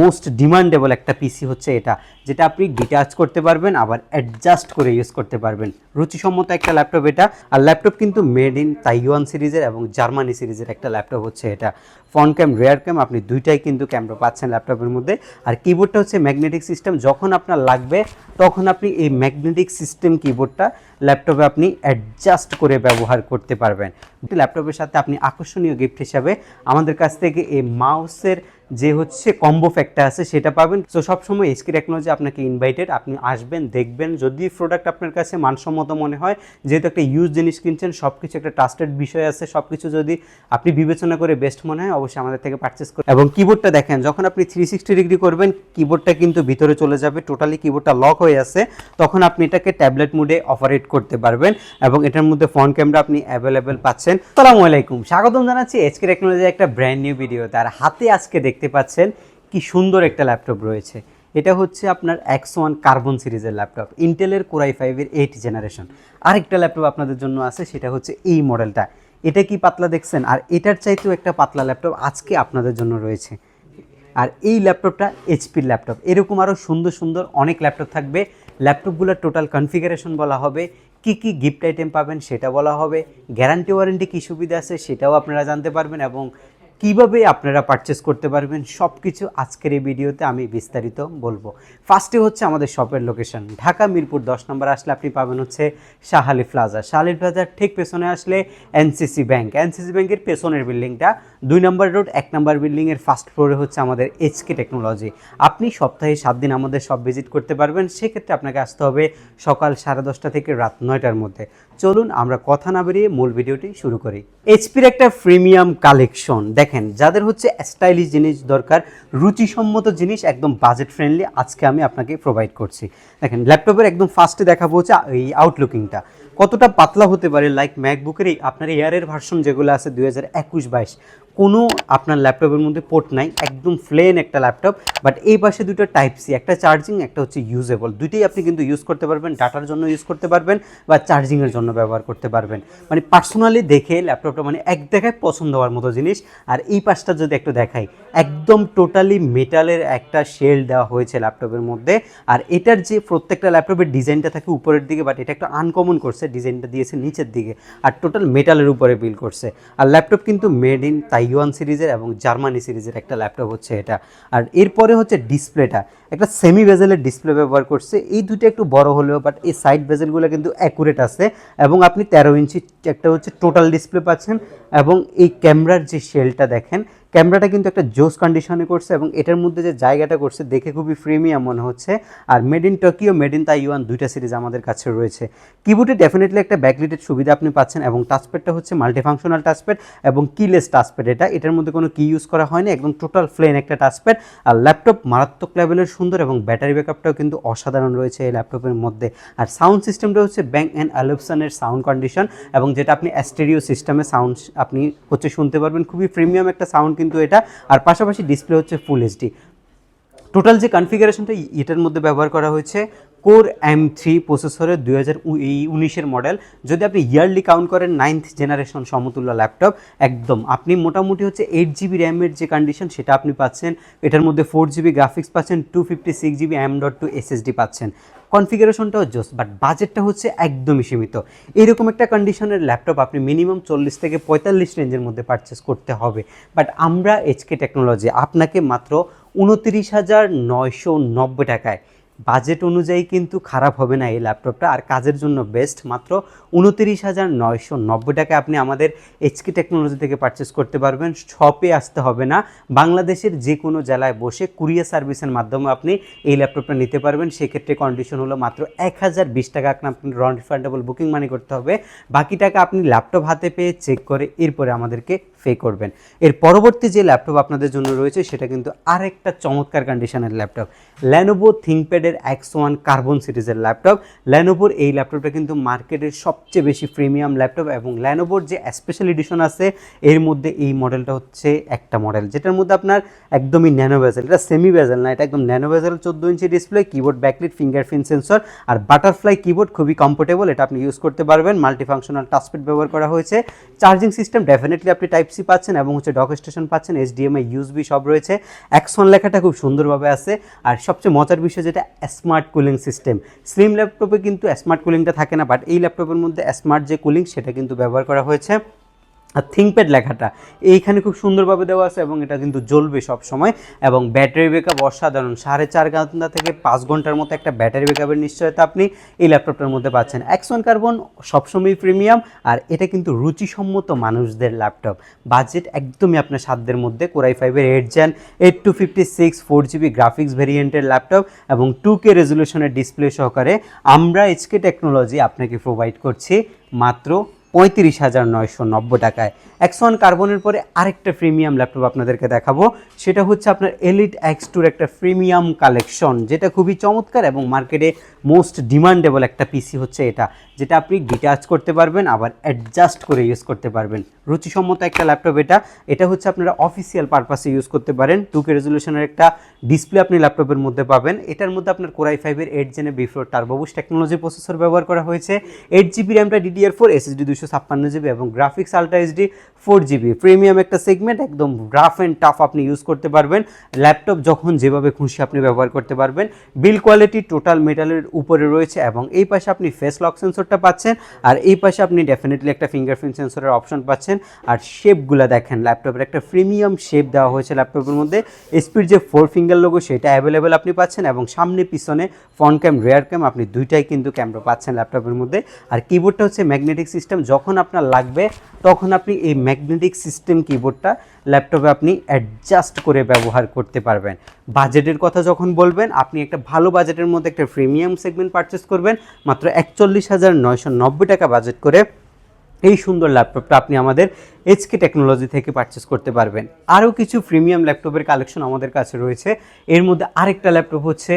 Most demandable একটা পিসি হচ্ছে এটা, যেটা আপনি ডিটাচ করতে পারবেন, আবার অ্যাডজাস্ট করে ইউজ করতে পারবেন। রুচিসম্মত একটা ল্যাপটপ এটা, আর ল্যাপটপ কিন্তু মেড ইন তাইওয়ান সিরিজের এবং জার্মানি সিরিজের একটা ল্যাপটপ হচ্ছে এটা। ফ্রন্ট ক্যাম রেয়ার ক্যাম আপনি দুইটাই কিন্তু ক্যামেরা পাচ্ছেন ল্যাপটপের মধ্যে। আর কিবোর্ডটা হচ্ছে ম্যাগনেটিক সিস্টেম যখন আপনার লাগবে, তখন আপনি এই ম্যাগনেটিক সিস্টেম কিবোর্ডটা ল্যাপটপে আপনি অ্যাডজাস্ট করে ব্যবহার করতে পারবেন। ল্যাপটপের সাথে আপনি আকর্ষণীয় গিফট হিসাবে আমাদের কাছ থেকে এই মাউসের যে হচ্ছে কম্বো ফ্যাক্টর আছে, সেটা পাবেন। তো সবসময় এসকি টেকনোলজি আপনাকে ইনভাইটেড আপনি আসবেন, দেখবেন। যদি প্রোডাক্ট আপনার কাছে মানসম্মত মনে হয়, যেহেতু একটা ইউজ জিনিস কিনছেন সব কিছু একটা ট্রাস্টেড বিষয় আছে সব কিছু যদি আপনি বিবেচনা করে বেস্ট মনে হয়, অবশ্যই আমাদের থেকে পারচেস করুন। এবং কিবোর্ডটা দেখেন, যখন আপনি থ্রি সিক্সটি ডিগ্রি করবেন কিবোর্ডটা কিন্তু ভিতরে চলে যাবে টোটালি কিবোর্ডটা লক হয়ে আছে, তখন আপনি এটাকে ট্যাবলেট মুডে অপারেট করতে পারবেন এবং এটার মধ্যে ফ্রন্ট ক্যামেরা আপনি অ্যাভেলেবেল পাচ্ছেন। আসসালামু আলাইকুম, স্বাগতম জানাচ্ছি এসকে টেকনোলজি একটা ব্র্যান্ড নিউ ভিডিও তার হাতে আজকে দেখতে পাচ্ছেন কি সুন্দর একটা ল্যাপটপ রয়েছে। এটা হচ্ছে আপনার এক্স ওয়ান কার্বন সিরিজের ল্যাপটপ ইন্টেলের কোরাই ফাইভের এইট জেনারেশন আরেকটা ল্যাপটপ আপনাদের জন্য আছে, সেটা হচ্ছে এই মডেলটা। এটা কি পাতলা দেখছেন? আর এটার চাইতেও একটা পাতলা ল্যাপটপ আজকে আপনাদের জন্য রয়েছে। আর এই ল্যাপটপটা এইচপির ল্যাপটপ। এরকম আরও সুন্দর সুন্দর অনেক ল্যাপটপ থাকবে। ল্যাপটপগুলোর টোটাল কনফিগারেশন বলা হবে, কি কি গিফট আইটেম পাবেন সেটা বলা হবে গ্যারান্টি ওয়ারেন্টি কী সুবিধা আছে সেটাও আপনারা জানতে পারবেন এবং কীভাবে আপনারা পারচেস করতে পারবেন সব কিছু আজকের এই ভিডিওতে আমি বিস্তারিত বলব। ফার্স্টে হচ্ছে আমাদের শপের লোকেশন ঢাকা মিরপুর দশ নম্বর আসলে আপনি পাবেন হচ্ছে শাহালি প্লাজা শাহালি প্লাজার ঠিক পেছনে আসলে এনসিসি ব্যাংক এনসিসি ব্যাংকের পেছনের বিল্ডিংটা দুই নম্বর রোড এক নম্বর বিল্ডিংয়ের ফার্স্ট ফ্লোরে হচ্ছে আমাদের এইচকে টেকনোলজি আপনি সপ্তাহে সাত দিন আমাদের সব ভিজিট করতে পারবেন, সেক্ষেত্রে আপনাকে আসতে হবে সকাল সাড়ে দশটা থেকে রাত নয়টার মধ্যে। চলুন আমরা কথা না বেরিয়ে মূল ভিডিওটি শুরু করি। এইচপির একটা প্রিমিয়াম কালেকশন দেখেন, যাদের হচ্ছে স্টাইলিশ জিনিস দরকার, রুচিসম্মত জিনিস একদম বাজেট ফ্রেন্ডলি আজকে আমি আপনাকে প্রোভাইড করছি। দেখেন ল্যাপটপের একদম ফার্স্টে দেখাবো হচ্ছে এই আউটলুকিংটা কতটা পাতলা হতে পারে লাইক ম্যাকবুকের এই, আপনার এয়ারের ভার্সন যেগুলো আছে, দুই হাজার একুশ বাইশ। কোনো আপনার ল্যাপটপের মধ্যে পোর্ট নাই, একদম প্লেন একটা ল্যাপটপ বাট এই পাশে দুটো টাইপ সি একটা চার্জিং একটা হচ্ছে ইউজেবল দুইটাই আপনি কিন্তু ইউজ করতে পারবেন ডাটার জন্য ইউজ করতে পারবেন, বা চার্জিংয়ের জন্য ব্যবহার করতে পারবেন। মানে পার্সোনালি দেখে ল্যাপটপটা মানে এক দেখায় পছন্দ হওয়ার মতো জিনিস। আর এই পাশটা যদি একটু দেখাই, একদম টোটালি মেটালের একটা শেল দেওয়া হয়েছে ল্যাপটপের মধ্যে। আর এটার যে প্রত্যেকটা ল্যাপটপের ডিজাইনটা থাকে উপরের দিকে বাট এটা একটা আনকমন করছে ডিজাইনটা দিয়েছে নিচের দিকে। আর টোটাল মেটালের উপরে বিল করছে। আর ল্যাপটপ কিন্তু মেড ইন তাইওয়ান সিরিজের এবং জার্মানি সিরিজের একটা ল্যাপটপ হচ্ছে এটা। আর এরপরে হচ্ছে ডিসপ্লেটা। একটা সেমি বেজেলের ডিসপ্লে ব্যবহার করছে। এই দুটো একটু বড় হলেও বাট এই সাইড বেজেলগুলো কিন্তু অ্যাকুরেট আছে। এবং আপনি তেরো ইঞ্চি একটা হচ্ছে টোটাল ডিসপ্লে পাচ্ছেন। এবং এই ক্যামেরার যে শেলটা দেখেন ক্যামেরাটা কিন্তু একটা জোস কন্ডিশনে করছে এবং এটার মধ্যে যে জায়গাটা করছে, দেখে খুবই প্রিমিয়াম মনে হচ্ছে। আর made in Tokyo made in Taiwan দুইটা সিরিজ আমাদের কাছে রয়েছে। কিবোর্ডে ডেফিনেটলি একটা ব্যাকলিটেড সুবিধা আপনি পাচ্ছেন এবং টাচপ্যাডটা হচ্ছে মাল্টিফাংশনাল টাচপ্যাড এবং কিলেস টাচপ্যাড এটা, এটার মধ্যে কোনো কি ইউজ করা হয়নি, একদম টোটাল প্লেন একটা টাচপ্যাড আর ল্যাপটপ মারাত্মক লেভেলের সুন্দর এবং ব্যাটারি ব্যাকআপটাও কিন্তু অসাধারণ রয়েছে এই ল্যাপটপের মধ্যে। আর সাউন্ড সিস্টেমটা হচ্ছে ব্যাং অ্যান্ড অ্যালোপসনের সাউন্ড কন্ডিশন এবং যেটা আপনি অ্যাস্টেরিও সিস্টেমে সাউন্ড আপনি হচ্ছে শুনতে পারবেন। খুবই প্রিমিয়াম একটা সাউন্ড কিন্তু এটা। আর পাশাপাশি ডিসপ্লে হচ্ছে ফুল এইচডি। টোটাল যে কনফিগারেশনটা এটার মধ্যে ব্যবহার করা হয়েছে কোর এম থ্রি প্রসেসরের দুই হাজার উনিশের মডেল যদি আপনি ইয়ারলি কাউন্ট করেন নাইন্থ জেনারেশন সমতুল্য ল্যাপটপ একদম। আপনি মোটামুটি হচ্ছে এইট জিবি র্যামের যে কন্ডিশন সেটা আপনি পাচ্ছেন। এটার মধ্যে ফোর জিবি গ্রাফিক্স পাচ্ছেন two fifty six GB M dot two SSD পাচ্ছেন। কনফিগারেশনটাও জোস বাট বাজেটটা হচ্ছে একদমই সীমিত। এরকম একটা কন্ডিশনের ল্যাপটপ আপনি মিনিমাম চল্লিশ থেকে পঁয়তাল্লিশ রেঞ্জের মধ্যে পারচেস করতে হবে। বাট আমরা এইচকে টেকনোলজি আপনাকে মাত্র উনতিরিশ হাজার নয়শো নব্বই টাকায় বাজেট অনুযায়ী কিন্তু খারাপ হবে না এই ল্যাপটপটা। আর কাজের জন্য বেস্ট, মাত্র উনতিরিশ হাজার নয়শো নব্বই টাকা আপনি আমাদের এইচকে টেকনোলজি থেকে পারচেস করতে পারবেন। শপে আসতে হবে না। বাংলাদেশের যে কোনো জেলায় বসে কুরিয়ার সার্ভিসের মাধ্যমে আপনি এই ল্যাপটপটা নিতে পারবেন। সেক্ষেত্রে কন্ডিশন হলো মাত্র এক হাজার বিশ টাকা আপনি নন রিফান্ডেবল বুকিং মানি করতে হবে। বাকি টাকা আপনি ল্যাপটপ হাতে পেয়ে চেক করে এরপরে আমাদেরকে পে করবেন। এর পরবর্তী যে ল্যাপটপ আপনাদের জন্য রয়েছে, সেটা কিন্তু আরেকটা চমৎকার কন্ডিশনের ল্যাপটপ। ল্যানোভো থিঙ্কপ্যাডের এক্স ওয়ান কার্বন সিরিজের ল্যাপটপ ল্যানোভোর এই ল্যাপটপটা কিন্তু মার্কেটের সবচেয়ে বেশি প্রিমিয়াম ল্যাপটপ এবং ল্যানোভোর যে স্পেশাল এডিশন আছে, এর মধ্যে এই মডেলটা হচ্ছে একটা মডেল যেটার মধ্যে আপনার একদমই ন্যানো ভেজেল এটা সেমি ভেজেল না, এটা একদম ন্যানো ভেজেল চোদ্দ inch display keyboard backlit finger fingerprint sensor আর বাটারফ্লাই কিবোর্ড খুবই কমফোর্টেবল এটা আপনি ইউজ করতে পারবেন। মাল্টিফাংশনাল টাচপ্যাড ব্যবহার করা হয়েছে। চার্জিং সিস্টেম ডেফিনেটলি আপনি টাইপ সি পাচ্ছেন এবং হচ্ছে ডক স্টেশন পাচ্ছেন এইচডিএমআই ইউএসবি সব রয়েছে। অ্যাক্সন লেখাটা খুব সুন্দরভাবে আছে। আর সবচেয়ে মজার বিষয় যেটা স্মার্ট কুলিং সিস্টেম স্লিম ল্যাপটপে কিন্তু স্মার্ট কুলিংটা থাকে না বাট এই ল্যাপটপের মধ্যে স্মার্ট যে কুলিং সেটা কিন্তু ব্যবহার করা হয়েছে। আর থিঙ্কপ্যাড লেখাটা। এইখানে খুব সুন্দরভাবে দেওয়া আছে এবং এটা কিন্তু জ্বলবে সব সময় এবং ব্যাটারি ব্যাকআপ অসাধারণ। সাড়ে চার ঘণ্টা থেকে পাঁচ ঘণ্টার মতো একটা ব্যাটারি ব্যাকআপের নিশ্চয়তা আপনি এই ল্যাপটপটার মধ্যে পাচ্ছেন। অ্যাকশন কার্বন সবসময় প্রিমিয়াম আর এটা কিন্তু রুচিসম্মত মানুষদের ল্যাপটপ। বাজেট একদমই আপনার সাধ্যের মধ্যে। কোরাই ফাইভের eight gen eight two fifty six four GB graphics ভেরিয়েন্টের ল্যাপটপ এবং টু কে রেজলিউশনের ডিসপ্লে সহকারে আমরা এইচকে টেকনোলজি আপনাকে প্রোভাইড করছি মাত্র পঁয়ত্রিশ হাজার নয়শো নব্বই টাকায়। এক্সন কার্বনের পরে আরেকটা প্রিমিয়াম ল্যাপটপ আপনাদেরকে দেখাবো। সেটা হচ্ছে আপনার এলিট এক্স টুর একটা প্রিমিয়াম কালেকশন যেটা খুবই চমৎকার এবং মার্কেটে মোস্ট ডিমান্ডেবল একটা পিসি হচ্ছে এটা, যেটা আপনি ডিটাচ করতে পারবেন, আবার অ্যাডজাস্ট করে ইউজ করতে পারবেন। রুচিসম্মত একটা ল্যাপটপ এটা। এটা হচ্ছে আপনারা অফিসিয়াল পারপাসে ইউজ করতে পারেন। টু কে রেজলিউশনের একটা ডিসপ্লে আপনি ল্যাপটপের মধ্যে পাবেন। এটার মধ্যে আপনার কোরাই ফাইভের এইট জেনে বিফোর টার্বোবুস টেকনোলজি প্রসেসর ব্যবহার করা হয়েছে। এইট জিবি র্যামটা ডিডিআর ফোর এসএসডি দুশো ছাপ্পান্ন জিবি এবং graphics ultra HD four GB, premium একটা সেগমেন্ট, একদম গ্রাফ অ্যান্ড টাফ আপনি ইউজ করতে পারবেন। ল্যাপটপ যখন যেভাবে খুশি আপনি ব্যবহার করতে পারবেন। বিল কোয়ালিটি টোটাল মেটালের উপরে রয়েছে এবং এই পাশে আপনি ফেস লক সেন্সরটা পাচ্ছেন আর এই পাশে আপনি ডেফিনেটলি একটা ফিঙ্গারপ্রিন্ট সেন্সরের অপশন পাচ্ছেন। আর শেপগুলো দেখেন ল্যাপটপের একটা প্রিমিয়াম শেপ দেওয়া হয়েছে ল্যাপটপের মধ্যে। এসপির যে ফোর ফিঙ্গার লোগো সেটা অ্যাভেলেবেল আপনি পাচ্ছেন এবং সামনে পিছনে ফ্রন্ট ক্যাম রেয়ার ক্যাম আপনি দুইটাই কিন্তু ক্যামেরা পাচ্ছেন ল্যাপটপের মধ্যে। আর কিবোর্ডটা হচ্ছে ম্যাগনেটিক সিস্টেম যখন আপনার লাগবে তখন আপনি এই ম্যাগনেটিক সিস্টেম কিবোর্ডটা ল্যাপটপে আপনি অ্যাডজাস্ট করে ব্যবহার করতে পারবেন। বাজেটের কথা যখন বলবেন, আপনি একটা ভালো বাজেটের মধ্যে একটা প্রিমিয়াম সেগমেন্ট পারচেস করবেন, মাত্র একচল্লিশ হাজার নয়শো নব্বই টাকা বাজেট করে এই সুন্দর ল্যাপটপটা আপনি আমাদের এইচকে টেকনোলজি থেকে পারচেস করতে পারবেন। আরও কিছু প্রিমিয়াম ল্যাপটপের কালেকশন আমাদের কাছে রয়েছে। এর মধ্যে আরেকটা ল্যাপটপ হচ্ছে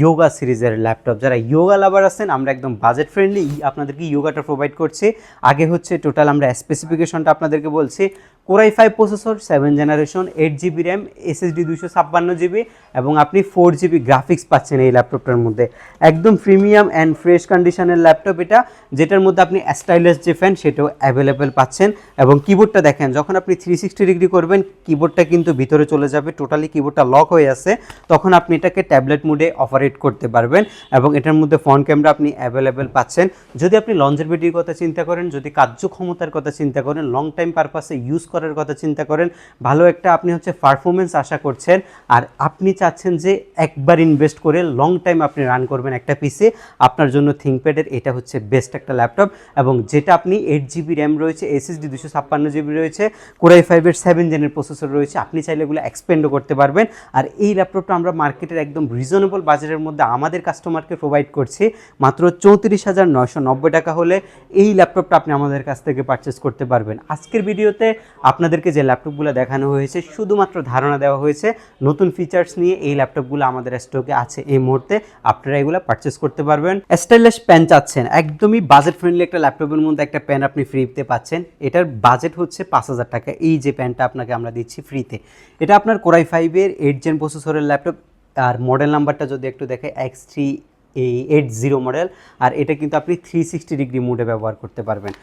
ইয়োগা সিরিজের ল্যাপটপ যারা ইয়োগা লাভার আছেন, আমরা একদম বাজেট ফ্রেন্ডলি আপনাদেরকে ইয়োগাটা প্রোভাইড করছি। আগে হচ্ছে টোটাল আমরা স্পেসিফিকেশনটা আপনাদেরকে বলছি। Core i five processor seven generation eight GB RAM SSD দুশো ছাপ্পান্ন জিবি এবং আপনি ফোর জিবি গ্রাফিক্স পাচ্ছেন এই ল্যাপটপটার মধ্যে। একদম প্রিমিয়াম অ্যান্ড ফ্রেশ কন্ডিশনের ল্যাপটপ এটা, যেটার মধ্যে আপনি স্টাইলিশ যে ফ্যান সেটাও অ্যাভেলেবেল পাচ্ছেন এবং কিবোর্ডটা দেখেন, যখন আপনি থ্রি সিক্সটি ডিগ্রি করবেন কিবোর্ডটা কিন্তু ভিতরে চলে যাবে টোটালি কিবোর্ডটা লক হয়ে আছে, তখন আপনি এটাকে ট্যাবলেট মুডে অপারেট করতে পারবেন এবং এটার মধ্যে ফ্রন্ট ক্যামেরা আপনি অ্যাভেলেবেল পাচ্ছেন। যদি আপনি লঞ্জারভিটির কথা চিন্তা করেন, যদি কার্যক্ষমতার কথা চিন্তা করেন লং টাইম পারপাসে ইউজ করার কথা চিন্তা করেন, ভালো একটা আপনি হচ্ছে পারফরমেন্স আশা করছেন, আর আপনি চাচ্ছেন যে একবার ইনভেস্ট করে লং টাইম আপনি রান করবেন একটা পিসে আপনার জন্য থিঙ্কপ্যাডের এটা হচ্ছে বেস্ট একটা ল্যাপটপ এবং যেটা আপনি এইট জিবি র্যাম রয়েছে এসএসডি দুশো ছাপ্পান্ন জিবি রয়েছে কোরাই ফাইভের সেভেন জেনের প্রসেসর রয়েছে। আপনি চাইলে এগুলো এক্সপেন্ডও করতে পারবেন। আর এই ল্যাপটপটা আমরা মার্কেটের একদম রিজনেবল বাজারের মধ্যে আমাদের কাস্টমারকে প্রোভাইড করছি। মাত্র চৌত্রিশ হাজার নয়শো নব্বই টাকা হলে এই ল্যাপটপটা আপনি আমাদের কাছ থেকে পারচেস করতে পারবেন। আজকের ভিডিওতে আপনাদেরকে যে ল্যাপটপগুলো দেখানো হয়েছে, শুধুমাত্র ধারণা দেওয়া হয়েছে, নতুন ফিচার্স নিয়ে এই ল্যাপটপগুলো আমাদের স্টকে আছে এই মুহূর্তে। আপনারা এগুলো পারচেস করতে পারবেন। স্টাইলিশ পেন চাচ্ছেন। একদমই বাজেট ফ্রেন্ডলি একটা ল্যাপটপের মধ্যে একটা পেন আপনি ফ্রিতে পাচ্ছেন। এটার বাজেট হচ্ছে পাঁচ হাজার টাকা। এই যে পেনটা আপনাকে আমরা দিচ্ছি ফ্রিতে। এটা আপনার কোরাই ফাইভের এইট জেন প্রসেসরের ল্যাপটপ আর মডেল নাম্বারটা যদি একটু দেখে এক্স থ্রি এই এইট জিরো মডেল আর এটা কিন্তু আপনি থ্রি সিক্সটি ডিগ্রি মোডে ব্যবহার করতে পারবেন।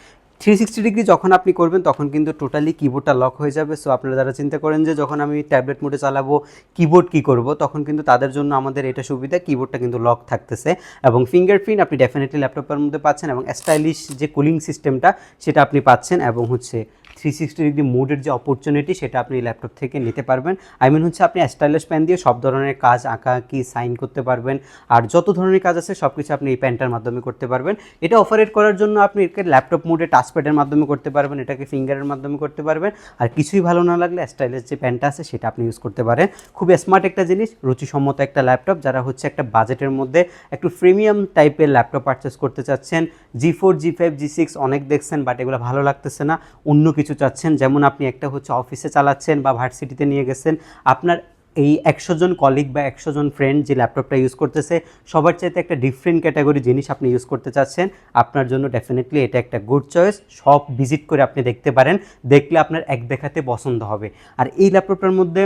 থ্রি সিক্সটি ডিগ্রি যখন আপনি করবেন, তখন কিন্তু টোটালি কিবোর্ডটা লক হয়ে যাবে। সো আপনারা যারা চিন্তা করেন যে যখন আমি ট্যাবলেট মোডে চালাবো কিবোর্ড কি করব, তখন কিন্তু তাদের জন্য আমাদের এটা সুবিধা কিবোর্ডটা কিন্তু লক থাকতেছে। এবং ফিঙ্গারপ্রিন্ট আপনি ডেফিনেটলি ল্যাপটপের মধ্যে পাচ্ছেন এবং স্টাইলিশ যে কুলিং সিস্টেমটা সেটা আপনি পাচ্ছেন এবং হচ্ছে থ্রি সিক্সটি ডিগ্রি মুডের যে অপরচুনিটি সেটা আপনি ল্যাপটপ থেকে নিতে পারবেন। আই মিন হচ্ছে আপনি স্টাইলিশ প্যান দিয়ে সব ধরনের কাজ আঁকা কি সাইন করতে পারবেন, আর যত ধরনের কাজ আছে সব কিছু আপনি এই পেনটার মাধ্যমে করতে পারবেন। এটা অপারেট করার জন্য আপনি একে ল্যাপটপ মোডে টাচপ্যাডের মাধ্যমে করতে পারবেন, এটাকে ফিঙ্গারের মাধ্যমে করতে পারবেন, আর কিছুই ভালো না লাগলে স্টাইলিশ যে পেনটা আছে সেটা আপনি ইউজ করতে পারেন। খুবই স্মার্ট একটা জিনিস, রুচিসম্মত একটা ল্যাপটপ যারা হচ্ছে একটা বাজেটের মধ্যে একটু প্রিমিয়াম টাইপের ল্যাপটপ পারচেস করতে চাচ্ছেন G four G five G six অনেক দেখছেন বাট এগুলো ভালো লাগতেছে না, অন্য কিছু চাচ্ছেন, যেমন আপনি একটা হচ্ছে অফিসে চালাচ্ছেন বা ভার্সিটিতে নিয়ে গেছেন, আপনার এই একশো জন কলিগ বা একশো জন ফ্রেন্ড যে ল্যাপটপটা ইউজ করতেছে, সবার চাইতে একটা ডিফারেন্ট ক্যাটাগরি জিনিস আপনি ইউজ করতে চাচ্ছেন। আপনার জন্য ডেফিনেটলি এটা একটা গুড চয়েস সব ভিজিট করে আপনি দেখতে পারেন, দেখলে আপনার এক দেখাতে পছন্দ হবে। আর এই ল্যাপটপটার মধ্যে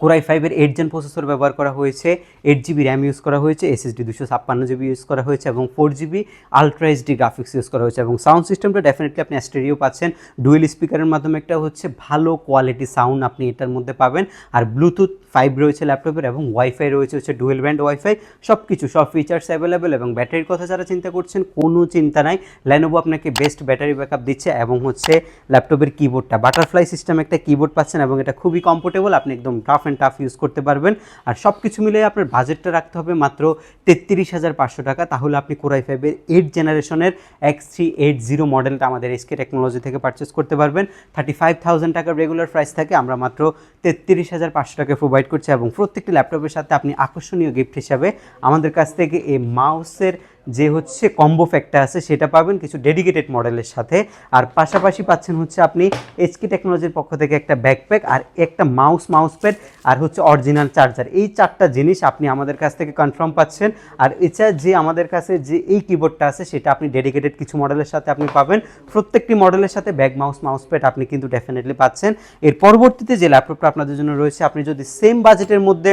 কোরাই ফাইভের এইট জেন প্রসেসর ব্যবহার করা হয়েছে এইট জিবি র্যাম ইউজ করা হয়েছে এসএসডি দুশো ছাপ্পান্ন জিবি ইউজ করা হয়েছে এবং four GB ultra HD graphics use করা হয়েছে এবং সাউন্ড সিস্টেমটা ডেফিনেটলি আপনি স্টেরিও পাচ্ছেন। ডুয়েল স্পিকারের মাধ্যমে একটা হচ্ছে ভালো কোয়ালিটি সাউন্ড আপনি এটার মধ্যে পাবেন। আর ব্লুটুথ ফাইভ রয়েছে ল্যাপটপের এবং ওয়াইফাই রয়েছে হচ্ছে ডুয়েল ব্যান্ড ওয়াইফাই সব কিছু সব ফিচার্স অ্যাভেলেবেল এবং ব্যাটারির কথা যারা চিন্তা করছেন, কোনো চিন্তা নাই। ল্যানোভো আপনাকে বেস্ট ব্যাটারি ব্যাকআপ দিচ্ছে এবং হচ্ছে ল্যাপটপের কিবোর্ডটা বাটারফ্লাই সিস্টেম একটা কিবোর্ড পাচ্ছেন এবং এটা খুবই কমফোর্টেবল আপনি একদম টাফ অ্যান্ড টাফ ইউজ করতে পারবেন। আর সব কিছু মিলে আপনার বাজেটটা রাখতে হবে মাত্র তেত্রিশ হাজার পাঁচশো টাকা। তাহলে আপনি কোরাই ফাইভের এইট জেনারেশনের এক্স থ্রি এইট জিরো মডেলটা আমাদের এসকে টেকনোলজি থেকে পারচেস করতে পারবেন। থার্টি ফাইভ থাউজেন্ড টাকার রেগুলার প্রাইস থাকে। আমরা মাত্র তেত্রিশ হাজার পাঁচশো টাকা প্রোভাইড করছি এবং প্রত্যেকটি ল্যাপটপের সাথে আপনি আকর্ষণীয় গিফট হিসাবে আমাদের কাছ থেকে এই মাউসের যে হচ্ছে কম্বো ফ্যাক্টটা আছে, সেটা পাবেন কিছু ডেডিকেটেড মডেলের সাথে। আর পাশাপাশি পাচ্ছেন হচ্ছে আপনি এইচকে টেকনোলজির পক্ষ থেকে একটা ব্যাকপ্যাক আর একটা মাউস মাউস প্যাড আর হচ্ছে অরিজিনাল চার্জার এই চারটা জিনিস আপনি আমাদের কাছ থেকে কনফার্ম পাচ্ছেন। আর এছাড়া যে আমাদের কাছে যে এই কিবোর্ডটা আছে, সেটা আপনি ডেডিকেটেড কিছু মডেলের সাথে আপনি পাবেন। প্রত্যেকটি মডেলের সাথে ব্যাক মাউস মাউস প্যাড আপনি কিন্তু ডেফিনেটলি পাচ্ছেন। এর পরবর্তীতে যে ল্যাপটপটা আপনাদের জন্য রয়েছে, আপনি যদি সেম বাজেটের মধ্যে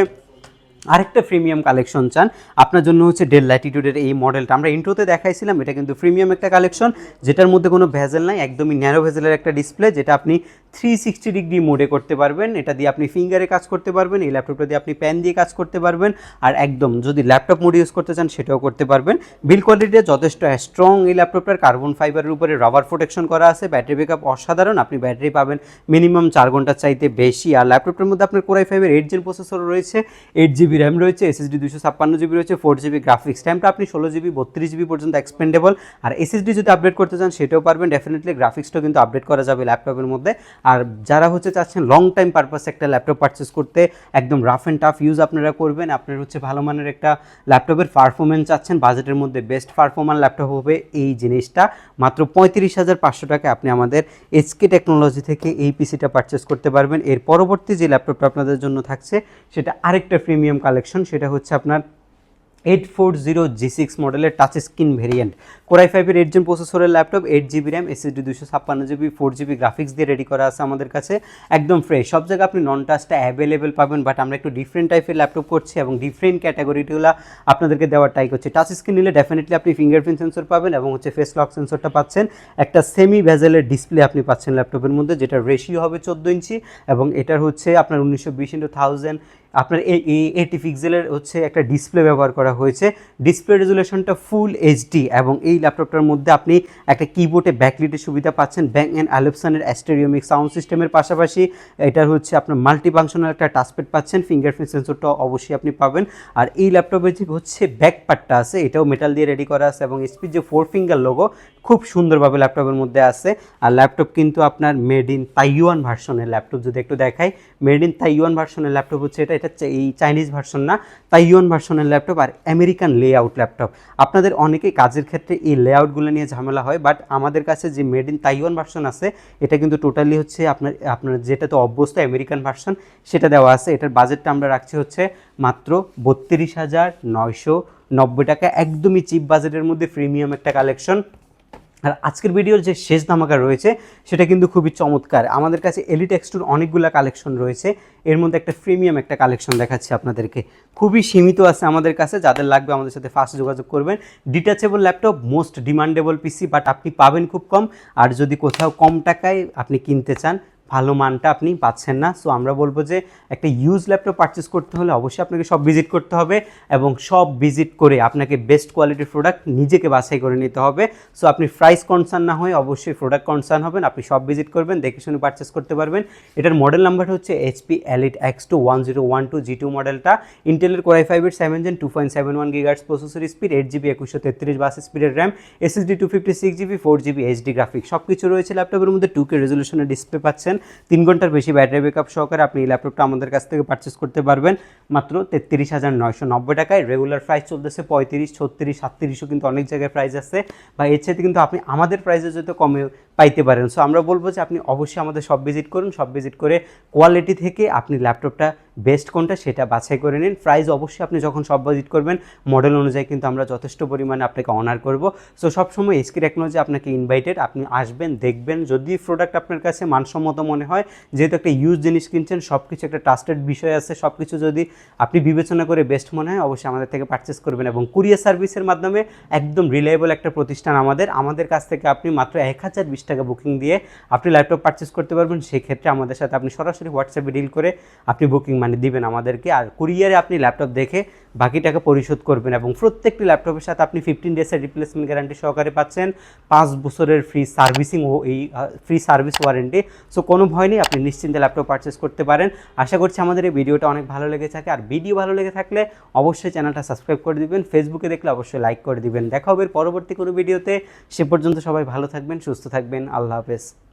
আরেকটা প্রিমিয়াম কালেকশন চান। আপনার জন্য হচ্ছে ডেল ল্যাটিটিউডের এই মডেলটা আমরা ইন্ট্রোতে দেখাইছিলাম, এটা কিন্তু প্রিমিয়াম একটা কালেকশন যেটার মধ্যে কোনো ভেজেল নাই, একদমই ন্যারো ভেজেলের একটা ডিসপ্লে যেটা আপনি থ্রি সিক্সটি ডিগ্রি মোডে করতে পারবেন। এটা দিয়ে আপনি ফিঙ্গারে কাজ করতে পারবেন, এই ল্যাপটপটা দিয়ে আপনি প্যান দিয়ে কাজ করতে পারবেন, আর একদম যদি ল্যাপটপ মোড ইউজ করতে চান, সেটাও করতে পারবেন। বিল কোয়ালিটি যথেষ্ট স্ট্রং এই ল্যাপটপটার কার্বন ফাইবারের উপরে রাবার প্রোটেকশন করা আছে ব্যাটারি ব্যাকআপ অসাধারণ, আপনি ব্যাটারি পাবেন মিনিমাম চার ঘণ্টার চাইতে বেশি। আর ল্যাপটপটার মধ্যে আপনার কোরাই ফাইভের এইট জেন প্রসেসর রয়েছে এইট জিবি র্যাম রয়েছে এসএসডি দুশো ছাপ্পান্ন জিবি রয়েছে ফোর জিবি গ্রাফিক্স র্যামটা আপনি ষোলো জিবি বত্রিশ জিবি পর্যন্ত এক্সপেন্ডেবল আর এসএসডি যদি আপডেট করতে চান, সেটাও পারবেন। ডেফিনেটলি গ্রাফিক্সটাও কিন্তু আপডেট করা যাবে ল্যাপটপের মধ্যে। আর যারা হচ্ছে চাচ্ছেন লং টাইম পারপাস একটা ল্যাপটপ পারচেস করতে, একদম রাফ অ্যান্ড টাফ ইউজ আপনারা করবেন। আপনার হচ্ছে ভালো মানের একটা ল্যাপটপের পারফরমেন্স চাচ্ছেন বাজেটের মধ্যে বেস্ট পারফরম্যান্স ল্যাপটপ হবে এই জিনিসটা। মাত্র পঁয়ত্রিশ হাজার পাঁচশো টাকায় আপনি আমাদের এইচকে টেকনোলজি থেকে এই পিসিটা পারচেস করতে পারবেন। এর পরবর্তী যে ল্যাপটপটা আপনাদের জন্য থাকছে, সেটা আরেকটা প্রিমিয়াম কালেকশন সেটা হচ্ছে আপনার eight four zero G six মডেলের touch screen variant core i ফাইভের এইট জন প্রসেসরের laptop eight GB RAM SSD দুশো ছাপ্পান্ন জিবি ফোর জিবি গ্রাফিক্স দিয়ে রেডি করা আছে আমাদের কাছে। একদম ফ্রেশ সব জায়গায় আপনি নন টাচটা অ্যাভেলেবেল পাবেন বাট আমরা একটু ডিফারেন্ট টাইপের ল্যাপটপ করছি এবং ডিফারেন্ট ক্যাটাগরিগুলো আপনাদেরকে দেওয়ার ট্রাই করছি। টাচ স্ক্রিন নিলে ডেফিনেটলি আপনি ফিঙ্গারপ্রিন্ট সেন্সর পাবেন এবং হচ্ছে ফেস লক সেন্সরটা পাচ্ছেন। একটা সেমি ভেজেলের ডিসপ্লে আপনি পাচ্ছেন ল্যাপটপের মধ্যে যেটা রেশিও হবে চোদ্দ ইঞ্চি এবং এটার হচ্ছে আপনার উনিশশো বিশ ইন্টু থাউজেন্ড আপনার এই এইটি পিক্সেলের হচ্ছে একটা ডিসপ্লে ব্যবহার করা হয়েছে। ডিসপ্লে রেজুলেশনটা ফুল এইচডি এবং এই ল্যাপটপটার মধ্যে আপনি একটা কিবোর্ডে ব্যাকলিটের সুবিধা পাচ্ছেন। ব্যাং অ্যান্ড অ্যালপসানের অ্যাস্টেরিওমিক সাউন্ড সিস্টেমের পাশাপাশি এটার হচ্ছে আপনার মাল্টি ফাংশনাল একটা টাচপ্যাড পাচ্ছেন। ফিঙ্গারপ্রিন্ট সেন্সরটা অবশ্যই আপনি পাবেন। আর এই ল্যাপটপের যে হচ্ছে ব্যাক পার্টটা আছে, এটাও মেটাল দিয়ে রেডি করা আছে এবং এসপির যে ফোর ফিঙ্গার লোগো খুব সুন্দরভাবে ল্যাপটপের মধ্যে আছে। আর ল্যাপটপ কিন্তু আপনার মেড ইন তাইওয়ান ভার্সনের ল্যাপটপ যদি একটু দেখাই। মেড ইন তাইওয়ান ভার্সনের ল্যাপটপ হচ্ছে এটা এটা এই চাইনিজ ভার্সন না তাইওয়ান ভার্সনের ল্যাপটপ আর আমেরিকান লেআউট ল্যাপটপ আপনাদের অনেকেই কাজের ক্ষেত্রে এই লেআউটগুলো নিয়ে ঝামেলা হয় বাট আমাদের কাছে যে মেড ইন তাইওয়ান ভার্সন আছে, এটা কিন্তু টোটালি হচ্ছে আপনার আপনার যেটা তো অভ্যস্ত আমেরিকান ভার্সন সেটা দেওয়া আছে। এটার বাজেটটা আমরা রাখছি হচ্ছে মাত্র বত্রিশ হাজার নয়শো নব্বই টাকা। একদমই চিপ বাজেটের মধ্যে প্রিমিয়াম একটা কালেকশন আর আজকের ভিডিওর যে শেষ ধামাকা রয়েছে, সেটা কিন্তু খুবই চমৎকার। আমাদের কাছে এলিট এক্সটুর অনেকগুলো কালেকশন রয়েছে। এর মধ্যে একটা প্রিমিয়াম একটা কালেকশন দেখাচ্ছি আপনাদেরকে। খুবই সীমিত আছে আমাদের কাছে, যাদের লাগবে আমাদের সাথে ফার্স্ট যোগাযোগ করবেন। Detachable laptop most demandable PC but আপনি পাবেন খুব কম। আর যদি কোথাও কম টাকায় আপনি কিনতে চান ভালো মানটা আপনি পাচ্ছেন না। সো আমরা বলব যে একটা ইউজ ল্যাপটপ পারচেস করতে হলে অবশ্যই আপনাকে সব ভিজিট করতে হবে এবং সব ভিজিট করে আপনাকে বেস্ট কোয়ালিটির প্রোডাক্ট নিজেকে বাছাই করে নিতে হবে। সো আপনি প্রাইস কনসার্ন না হয়ে অবশ্যই প্রোডাক্ট কনসার্ন হবেন, আপনি সব ভিজিট করবেন, দেখে শুনে পারচেস করতে পারবেন। এটার মডেল নাম্বারটা হচ্ছে HP elite X two one zero one two G two মডেলটা ইন্টেলের কোরাই ফাইভের seven gen two point seven one gigahertz processor speed eight GB একুশশো তেত্রিশ বাস স্পিডের RAM SSD two fifty six GB four GB HD graphic সব কিছু রয়েছে ল্যাপটপের মধ্যে টু কে রেজলিউশনের ডিসপ্লে পাচ্ছেন। তিন ঘণ্টার বেশি ব্যাটারি ব্যাকআপ সহকারে আপনি এই ল্যাপটপটা আমাদের কাছ থেকে পারচেস করতে পারবেন। মাত্র তেত্রিশ হাজার নয়শো নব্বই টাকায় রেগুলার প্রাইস চলতেছে পঁয়ত্রিশ, ছত্রিশ, সাতত্রিশও কিন্তু অনেক জায়গায় প্রাইস আছে। বা এর চাইতে কিন্তু আপনি আমাদের প্রাইসে যদি কমে পাইতে পারেন। সো আমরা বলব যে আপনি অবশ্যই আমাদের সব ভিজিট করুন। সব ভিজিট করে কোয়ালিটি থেকে আপনি ল্যাপটপটা বেস্ট কোনটা সেটা বাছাই করে নিন। প্রাইস অবশ্যই আপনি যখন সব ভিজিট করবেন মডেল অনুযায়ী কিন্তু আমরা যথেষ্ট পরিমাণে আপনাকে অনার করব। সো সবসময় এসকি টেকনোলজি আপনাকে ইনভাইটেড আপনি আসবেন, দেখবেন। যদি প্রোডাক্ট আপনার কাছে মানসম্মত মনে হয়, যেহেতু একটা ইউজ জিনিস কিনছেন সব কিছু একটা ট্রাস্টেড বিষয় আছে সব কিছু যদি আপনি বিবেচনা করে বেস্ট মনে হয়, অবশ্যই আমাদের থেকে পারচেস করবেন এবং কুরিয়ার সার্ভিসের মাধ্যমে একদম রিলায়েবল একটা প্রতিষ্ঠান আমাদের। আমাদের কাছ থেকে আপনি মাত্র এক হাজার বিশ টাকা বুকিং দিয়ে আপনি ল্যাপটপ পারচেস করতে পারবেন। সেক্ষেত্রে আমাদের সাথে আপনি সরাসরি হোয়াটসঅ্যাপে ডিল করে আপনি বুকিং মানে দিবেন আমাদেরকে। আর কুরিয়ারে আপনি ল্যাপটপ দেখে বাকি টাকা পরিশোধ করবেন এবং প্রত্যেকটি ল্যাপটপের সাথে আপনি ফিফটিন ডেজের রিপ্লেসমেন্ট গ্যারান্টি সহকারে পাচ্ছেন। পাঁচ বছরের ফ্রি সার্ভিসিং ও এই ফ্রি সার্ভিস ওয়ারেন্টি সো কোনো ভয় নেই, আপনি নিশ্চিন্তে ল্যাপটপ পারচেস করতে পারেন। আশা করছি আমাদের এই ভিডিওটা অনেক ভালো লেগে থাকে। আর ভিডিও ভালো লেগে থাকলে অবশ্যই চ্যানেলটা সাবস্ক্রাইব করে দিবেন। ফেসবুকে দেখলে অবশ্যই লাইক করে দিবেন। দেখা হবে পরবর্তী কোনো ভিডিওতে সে পর্যন্ত সবাই ভালো থাকবেন, সুস্থ থাকবেন। আল্লাহ হাফেজ।